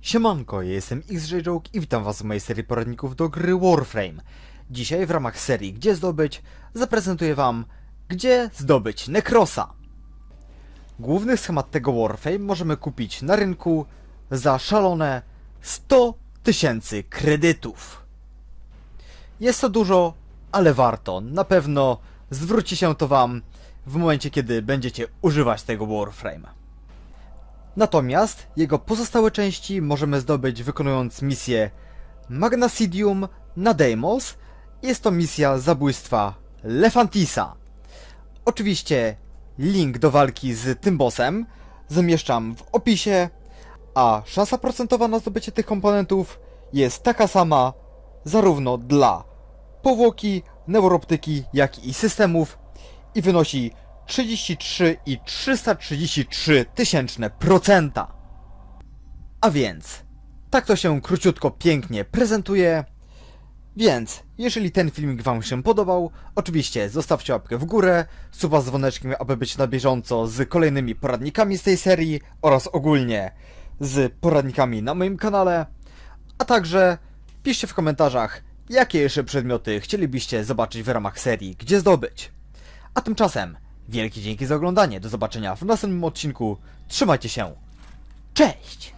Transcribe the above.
Siemanko, ja jestem XJ-Joke i witam was w mojej serii poradników do gry Warframe. Dzisiaj w ramach serii Gdzie zdobyć zaprezentuję wam Gdzie zdobyć Necrosa. Główny schemat tego Warframe możemy kupić na rynku za szalone 100 tysięcy kredytów. Jest to dużo, ale warto. Na pewno zwróci się to wam w momencie, kiedy będziecie używać tego Warframe. Natomiast jego pozostałe części możemy zdobyć wykonując misję Magnasidium na Deimos. Jest to misja zabójstwa Lefantisa. Oczywiście link do walki z tym bossem zamieszczam w opisie, a szansa procentowa na zdobycie tych komponentów jest taka sama zarówno dla powłoki, neuroptyki, jak i systemów i wynosi 33,333 tysięczne procenta. A więc, tak to się króciutko pięknie prezentuje. Więc, jeżeli ten filmik Wam się podobał, oczywiście zostawcie łapkę w górę, suba z dzwoneczkiem, aby być na bieżąco z kolejnymi poradnikami z tej serii oraz ogólnie z poradnikami na moim kanale, a także piszcie w komentarzach, jakie jeszcze przedmioty chcielibyście zobaczyć w ramach serii Gdzie zdobyć. A tymczasem, wielkie dzięki za oglądanie, do zobaczenia w następnym odcinku, trzymajcie się, cześć!